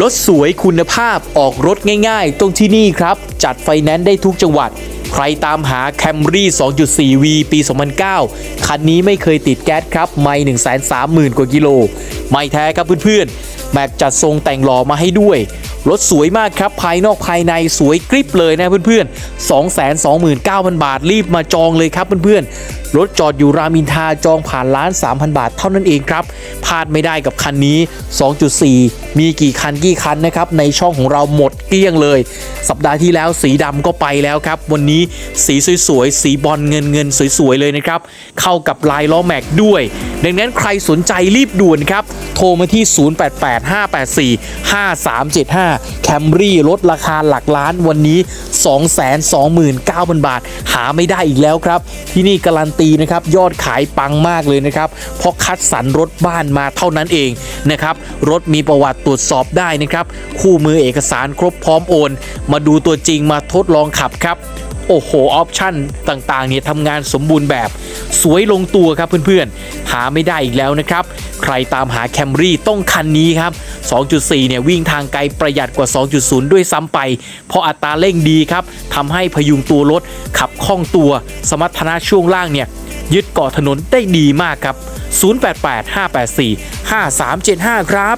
รถสวยคุณภาพออกรถง่ายๆ ตรงที่นี่ครับ จัดไฟแนนซ์ได้ทุกจังหวัด ใครตามหา Camry 2.4V ปี 2009 คันนี้ไม่เคยติดแก๊สครับ ไม่130,000 กว่ากิโล ไม่แท้ครับเพื่อนๆ แม็กจัดทรงแต่งหล่อมาให้ด้วย รถสวยมากครับภายนอกภายในสวยกริบเลยนะเพื่อนๆ 229,000 บาทรีบมาจองเลยครับเพื่อนๆ รถจอดอยู่รามินทาจองผ่านล้าน 3,000 บาทเท่านั้นเองครับพลาดไม่ได้กับคันนี้ 2.4 มีกี่คันกี่คันนะครับ ในช่องของเราหมดเกลี้ยงเลย สัปดาห์ที่แล้วสีดำก็ไปแล้วครับ วันนี้สีสวยๆ สีบอลเงินเงินสวยๆเลยนะครับ เข้ากับลายล้อแม็กด้วย ดังนั้นใครสนใจรีบด่วนครับ โทรมาที่ 0885845375 Camry ลดราคาหลักล้านวันนี้ 229,000 บาท หาไม่ได้อีกแล้วครับ ที่นี่การันตีนะครับยอดขายปังมากเลยนะครับ เพราะคัดสรรรถบ้านมาเท่านั้นเองนะครับ รถมีประวัติตรวจสอบได้นะครับ คู่มือเอกสารครบพร้อมโอน มาดูตัวจริงมาทดลองขับครับ โอ้โห ออปชั่นต่างๆเนี่ยทำงานสมบูรณ์แบบ สวยลงตัวครับเพื่อนๆ หาไม่ได้อีกแล้วนะครับ ใครตามหาแคมรี่ต้องคันนี้ครับ 2.4 เนี่ยวิ่งทางไกลประหยัดกว่า 2.0 ด้วยซ้ำไป เพราะอัตราเร่งดีครับทำให้พยุงตัวรถขับคล่องตัว สมรรถนะช่วงล่างเนี่ยยึดเกาะถนนได้ดีมากครับ 088 584 5375 ครับ